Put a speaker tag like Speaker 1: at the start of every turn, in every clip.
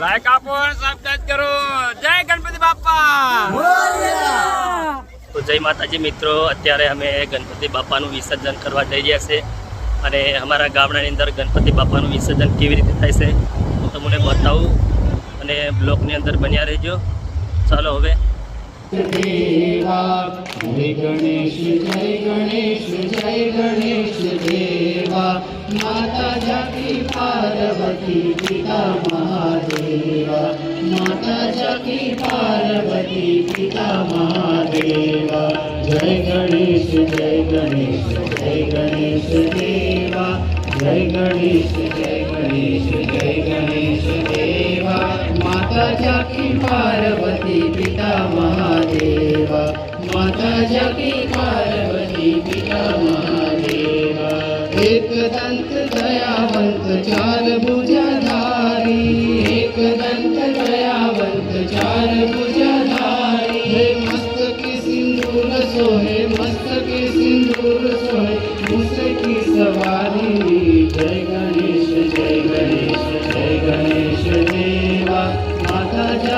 Speaker 1: Like આપો subscribe કરો. જય ગણપતિ બાપા. તો જય માતાજી મિત્રો, અત્યારે અમે ગણપતિ બાપાનું વિસર્જન કરવા જઈ રહ્યા છે અને અમારા ગામડાની અંદર ગણપતિ બાપાનું વિસર્જન કેવી રીતે થાય છે, હું તમને બતાવું અને બ્લોકની અંદર બન્યા રહેજો. ચાલો હવે
Speaker 2: દેવા જય ગણેશ જય ગણેશ જય ગણેશ દેવા માતા જાકી પાર્વતી પિતા મહાદેવા માતા જાકી પાર્વતી પિતા મહાદેવા જય ગણેશ જય ગણેશ જય ગણેશ દેવા જય ગણેશ જય ગણેશ જય ગણેશ માતા જાકી પાર્વતી પિતા મહાદેવા માતા જાકી પાર્વતી પિતા મહાદેવા એક દંત દયાવંત ચાર ભુજાધારી એક દંત દયાવંત ચાર ભુજાધારી હે મસ્તકે સિંદૂર સોહે મસ્તકે સિંદૂર સોહે મુસકી સવારી જય ગણેશ જય ગણેશ જય ગણેશ દેવા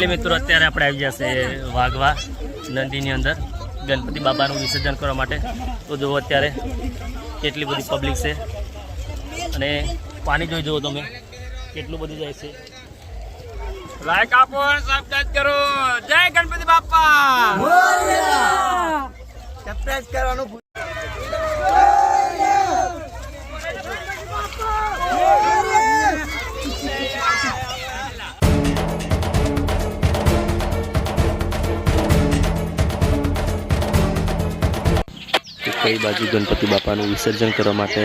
Speaker 1: ફાઇનલી મિત્રો અત્યારે આપણે આવી જશે વાઘવા નદીની અંદર ગણપતિ બાપાનું વિસર્જન કરવા માટે. તો જુઓ અત્યારે કેટલી બધી પબ્લિક છે. અને પાણી જોઈ જુઓ તમે કેટલું બધું જાય છે. લાઈક આપો સબસ્ક્રાઇબ કરો. જય ગણપતિ બાપા!
Speaker 2: સબસ્ક્રાઇબ કરવાનું
Speaker 1: બાજુ ગણપતિ બાપાનું વિસર્જન કરવા માટે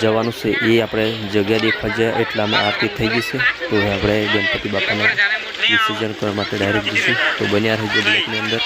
Speaker 1: જવાનું છે, એ આપણે જગ્યા દેખવા જાય એટલે અમે આરતી થઈ ગઈ છે. તો હવે આપણે ગણપતિ બાપાને વિસર્જન કરવા માટે ડાયરેક્ટ જઈશું. તો બન્યા રહેજો બ્લોકની અંદર.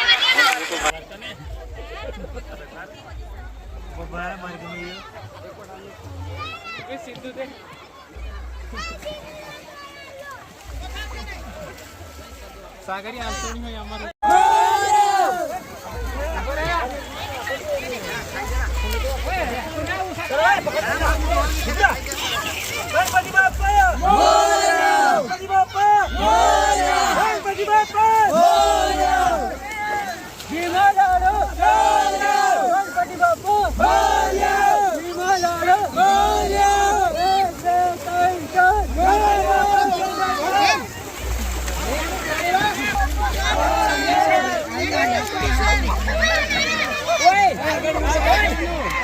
Speaker 1: Hey, hey,
Speaker 2: hey, hey. yun.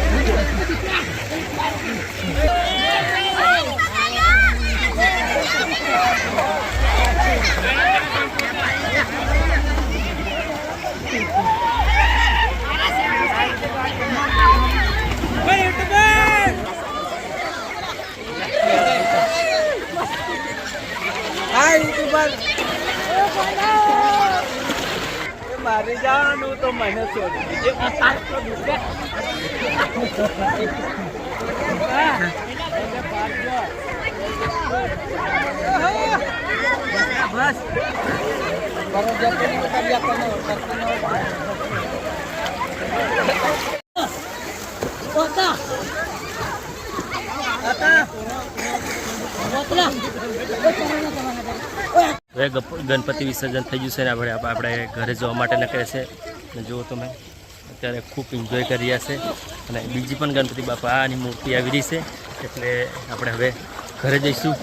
Speaker 2: જવાનું તો મને છોડી બસ કરી આપવાનો
Speaker 1: હવે ગણપતિ વિસર્જન થઈ ગયું છે ને આપણે આપણે ઘરે જવા માટે નીકળે છે. ને જુઓ તમે, અત્યારે ખૂબ એન્જોય કરી રહ્યા છે. અને બીજી પણ ગણપતિ બાપાની મૂર્તિ આવી રહી છે. એટલે આપણે હવે ઘરે જઈશું.